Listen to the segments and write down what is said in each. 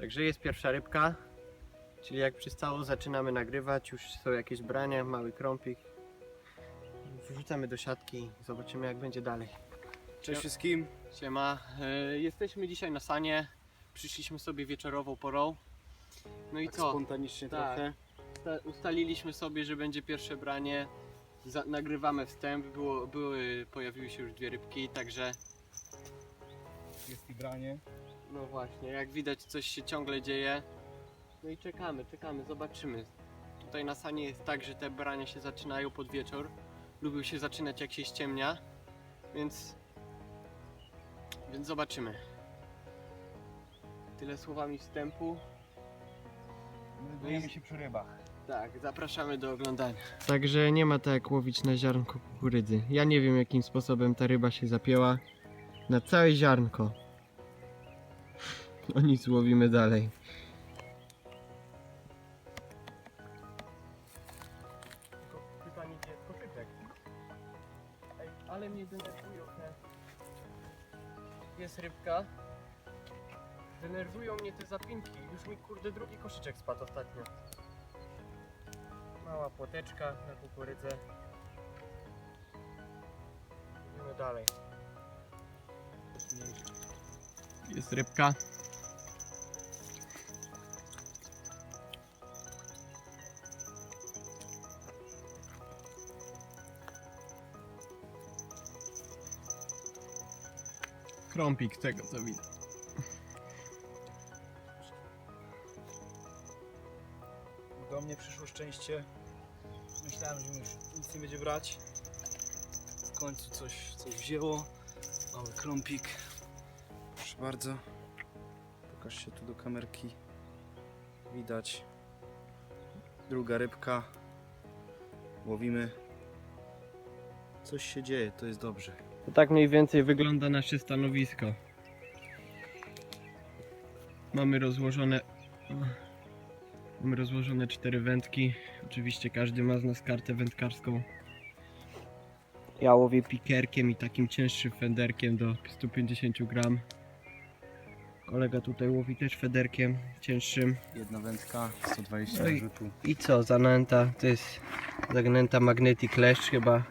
Także jest pierwsza rybka, czyli jak przystało zaczynamy nagrywać, już są jakieś brania, mały krąpik. Wrzucamy do siatki, zobaczymy jak będzie dalej. Cześć wszystkim. Siema, e, jesteśmy dzisiaj na sanie, przyszliśmy sobie wieczorową porą. No i Tak co? spontanicznie Tak. trochę. Usta- ustaliliśmy sobie, że będzie pierwsze branie. Za- nagrywamy wstęp, było, były, pojawiły się już dwie rybki, także Jest i branie. No właśnie, jak widać coś się ciągle dzieje. No i czekamy, czekamy, zobaczymy. Tutaj na sanie jest tak, że te brania się zaczynają pod wieczór. Lubią się zaczynać jak się ściemnia, więc więc zobaczymy. Tyle słowami wstępu. Znajdujemy się przy rybach. Tak, zapraszamy do oglądania. Także nie ma tak jak łowić na ziarnko kukurydzy. Ja nie wiem jakim sposobem ta ryba się zapięła. Na całe ziarnko. No nic, łowimy dalej. Pytanie gdzie jest koszyczek? Ej, ale mnie denerwują te... Jest rybka. Denerwują mnie te zapinki. Już mi kurde drugi koszyczek spadł ostatnio. Mała płoteczka na kukurydzę. Idziemy dalej. Jest rybka. Krąpik tego co widzę. Do mnie przyszło szczęście. Myślałem, że już nic nie będzie brać. W końcu coś, coś wzięło. Mały krąpik. Proszę bardzo. Pokaż się tu do kamerki. Widać. Druga rybka. Łowimy. Coś się dzieje, to jest dobrze. To tak mniej więcej wygląda nasze stanowisko. Mamy rozłożone. Mamy rozłożone cztery wędki. Oczywiście każdy ma z nas kartę wędkarską. Ja łowię pikerkiem i takim cięższym federkiem do 150 gram. Kolega tutaj łowi też federkiem cięższym. Jedna wędka, 120 Oj. rzutu. I co, zanęta? To jest zagnęta Magnetic Leszcz chyba.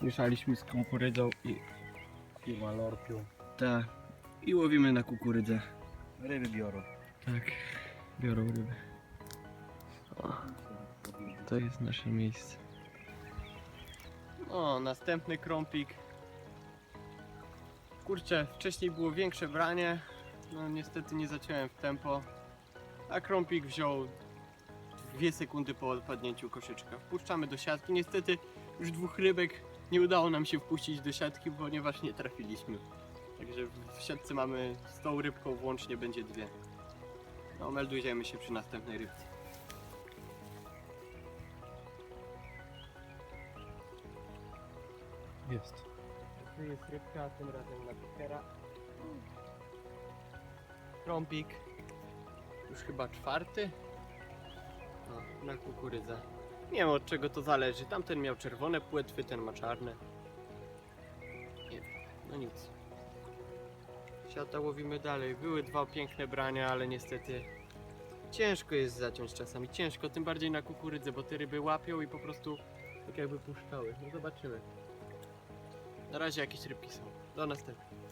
Zmieszaliśmy z kukurydzą i I malorpią. tak. I łowimy na kukurydzę. Ryby biorą. Tak, biorą ryby. O, to jest nasze miejsce. O, następny krąpik. Kurczę, wcześniej było większe branie. No niestety nie zaciąłem w tempo. A krąpik wziął dwie sekundy po odpadnięciu koszyczka. Wpuszczamy do siatki. Niestety już dwóch rybek nie udało nam się wpuścić do siatki, ponieważ nie trafiliśmy. Także w- w siatce mamy z tą rybką włącznie będzie dwie. No, meldujemy się przy następnej rybce. Jest. Tu jest rybka, tym razem na pikera. Krąpik. Już chyba czwarty. O, na kukurydzę. Nie wiem od czego to zależy. Tamten miał czerwone płetwy, ten ma czarne. Nie no nic. Siata łowimy dalej. Były dwa piękne brania, ale niestety ciężko jest zaciąć czasami. Ciężko, tym bardziej na kukurydzę, bo te ryby łapią i po prostu tak jakby puszczały. No zobaczymy. Na razie jakieś rybki są. Do następnego.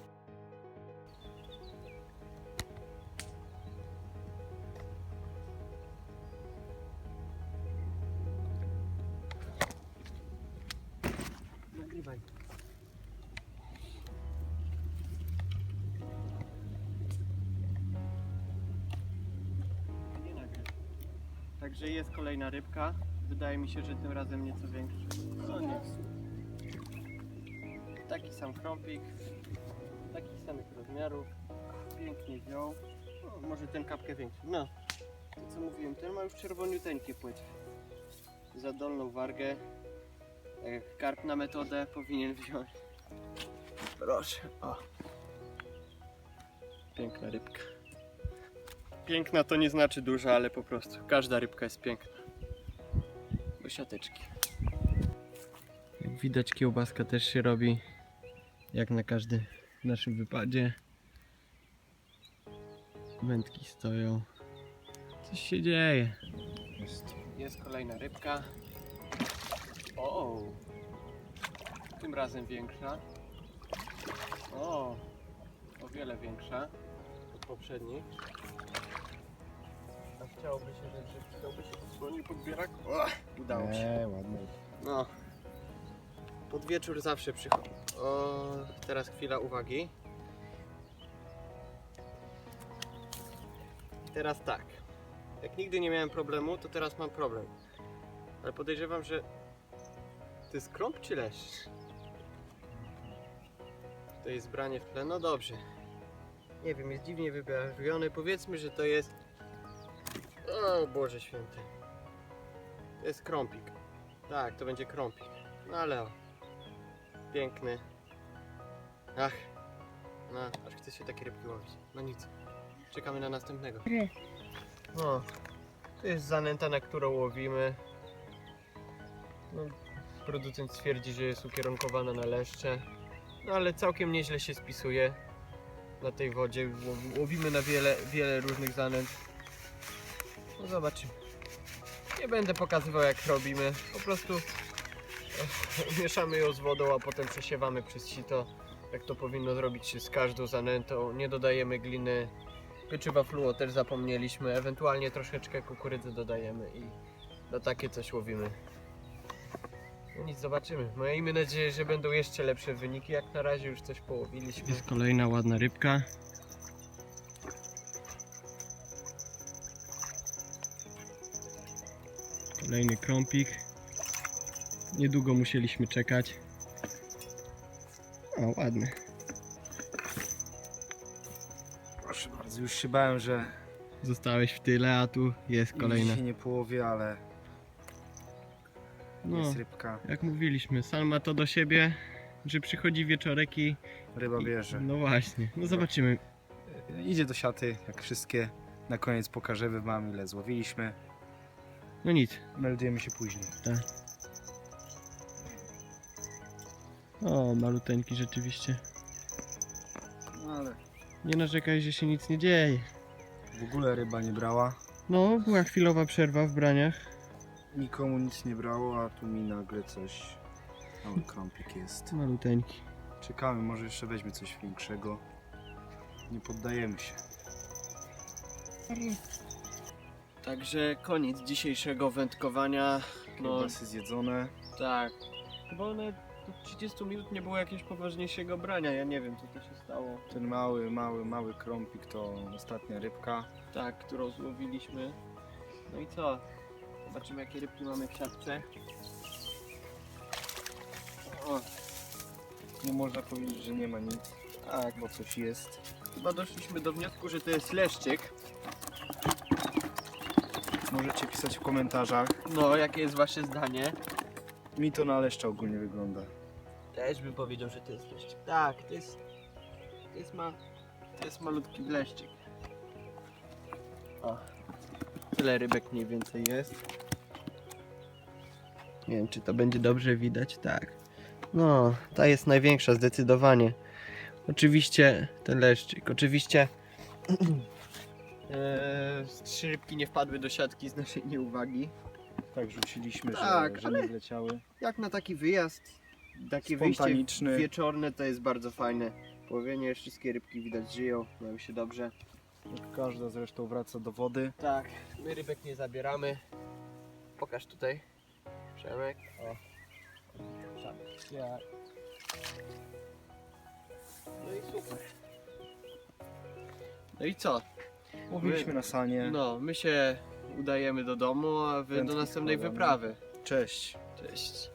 Także jest kolejna rybka. Wydaje mi się, że tym razem nieco większa. No nie. Taki sam krąpik, takich samych rozmiarów, pięknie wziął. No, może ten kapkę większy. No, to co mówiłem, ten ma już czerwoniuteńkie płetwy. Za dolną wargę, tak karp na metodę powinien wziąć. Proszę, o. Piękna rybka. Piękna to nie znaczy duża, ale po prostu każda rybka jest piękna. Do siateczki. Jak widać kiełbaska też się robi jak na każdym naszym wypadzie. Wędki stoją. Coś się dzieje. Jest. Jest kolejna rybka. O! Tym razem większa. O! O wiele większa od poprzedniej. Chciałoby się, że grzyb chciałby się odsłonił podbierak. O! Udało się. Nie, ładnie. No. Pod wieczór zawsze przychodzi. O, teraz chwila uwagi. Teraz tak. Jak nigdy nie miałem problemu, to teraz mam problem. Ale podejrzewam, że to jest krąg czy leszcz? To jest branie w tle. No dobrze. Nie wiem, jest dziwnie wybarwiony. Powiedzmy, że to jest. O Boże święty. To jest krąpik. Tak, to będzie krąpik. No ale o. Piękny. Ach. No, aż chce się takie rybki łowić. No nic. Czekamy na następnego. No. To jest zanęta, na którą łowimy. No, producent twierdzi, że jest ukierunkowana na leszcze. No ale całkiem nieźle się spisuje na tej wodzie. Łow- Łowimy na wiele, wiele różnych zanęt. No zobaczymy. Nie będę pokazywał jak robimy. Po prostu mieszamy ją z wodą, a potem przesiewamy przez sito. Jak to powinno zrobić się z każdą zanętą. Nie dodajemy gliny. Pieczywa fluo też zapomnieliśmy. Ewentualnie troszeczkę kukurydzy dodajemy i na takie coś łowimy. No nic, zobaczymy. Miejmy nadzieję, że będą jeszcze lepsze wyniki. Jak na razie już coś połowiliśmy. Jest kolejna ładna rybka. Kolejny krąpik. Niedługo musieliśmy czekać. O, ładny. Proszę bardzo, już się bałem, że Zostałeś w tyle, a tu jest kolejna. się nie połowię, ale No, jest rybka. jak mówiliśmy, San ma to do siebie, że przychodzi wieczorek i... Ryba bierze. No właśnie, no zobaczymy. Idzie do siaty, jak wszystkie. Na koniec pokażemy wam, ile złowiliśmy. No nic. Meldujemy się później. O, maluteńki rzeczywiście. No ale Nie narzekaj, że się nic nie dzieje. w ogóle ryba nie brała. No, była chwilowa przerwa w braniach. Nikomu nic nie brało, a tu mi nagle coś. Mały krąpik jest. Maluteńki. Czekamy, może jeszcze weźmie coś większego. Nie poddajemy się. Także koniec dzisiejszego wędkowania. No, Kiełbasy zjedzone. tak. Chyba one do 30 minut nie było jakiegoś poważniejszego brania. Ja nie wiem, co to się stało. Ten mały, mały, mały krąpik to ostatnia rybka. Tak, którą złowiliśmy. No i co? Zobaczymy, jakie rybki mamy w siatce. O, Nie można powiedzieć, że nie ma nic. Tak, bo coś jest. chyba doszliśmy do wniosku, że to jest leszczyk. Możecie pisać w komentarzach. No, jakie jest wasze zdanie? Mi to na leszcza ogólnie wygląda. Też bym powiedział, że to jest leszczyk. Tak, to jest. To jest, ma, to jest malutki leszczyk. O. Tyle rybek mniej więcej jest. Nie wiem, czy to będzie dobrze widać. Tak. No, ta jest największa zdecydowanie. Oczywiście ten leszczyk. Oczywiście. Eee, trzy rybki nie wpadły do siatki z naszej nieuwagi. Tak rzuciliśmy, Tak, że, że ale- nie wleciały. Jak na taki wyjazd, takie wyjście Spontaniczny. wieczorne to jest bardzo fajne. Połowienie, wszystkie rybki widać żyją, mają się dobrze. Jak każda zresztą wraca do wody. Tak, my rybek nie zabieramy. Pokaż tutaj. Przemek. O. Ja, No i super. No i co? Mówiliśmy na sanie. No, my się udajemy do domu, a wy do następnej wyprawy. Cześć. Cześć.